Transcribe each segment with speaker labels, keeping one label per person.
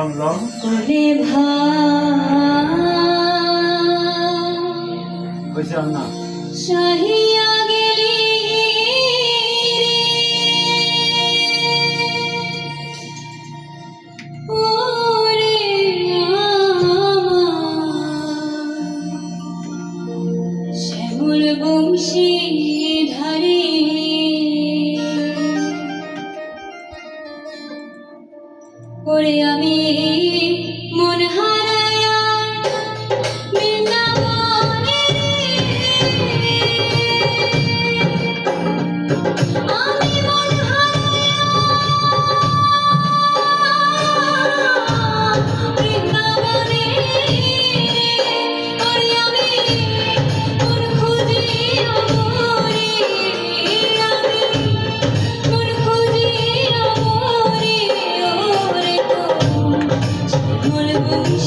Speaker 1: Long long
Speaker 2: কোলে ভাই
Speaker 1: কইছে
Speaker 2: করে আমি মন হারা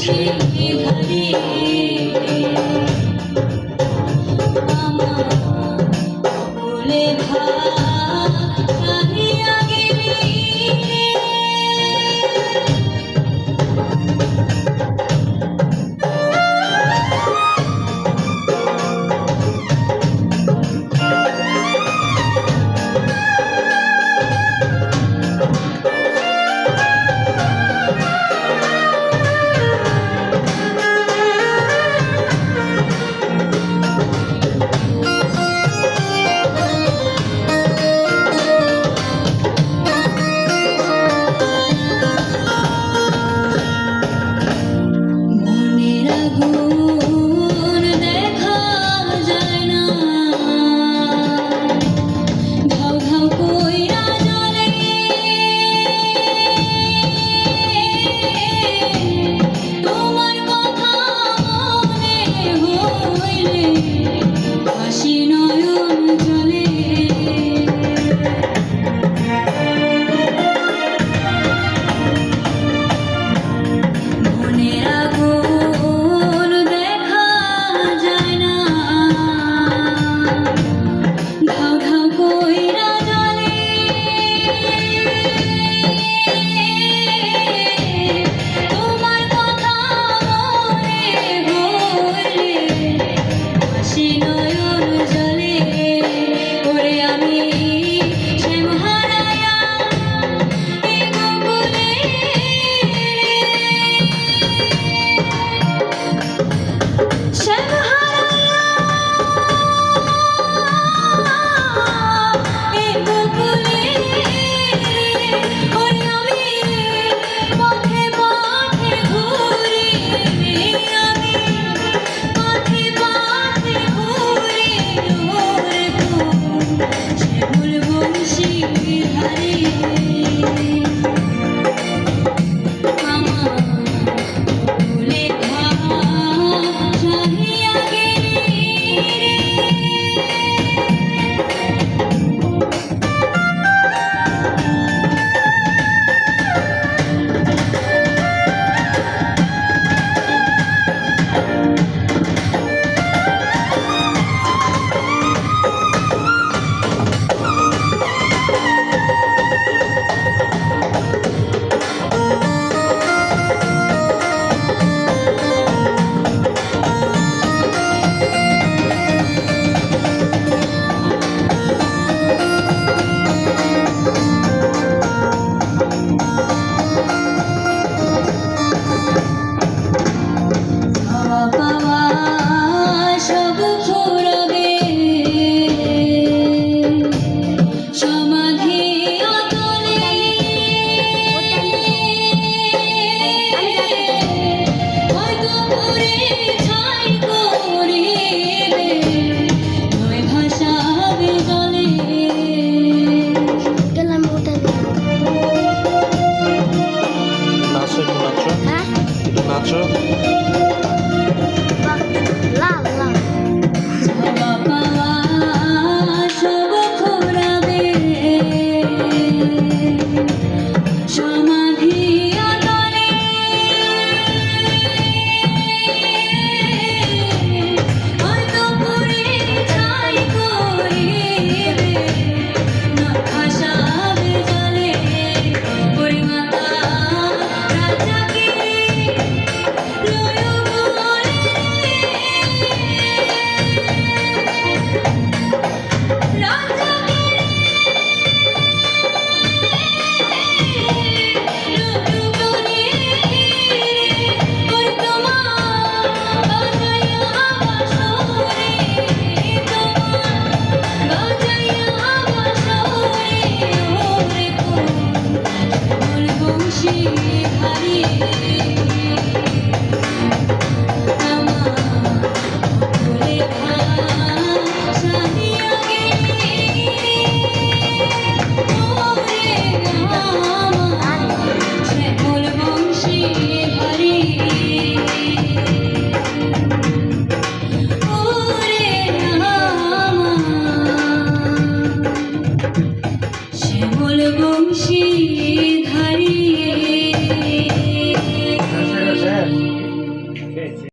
Speaker 2: scream. Thank you.
Speaker 3: 吃。
Speaker 2: হারিয়ে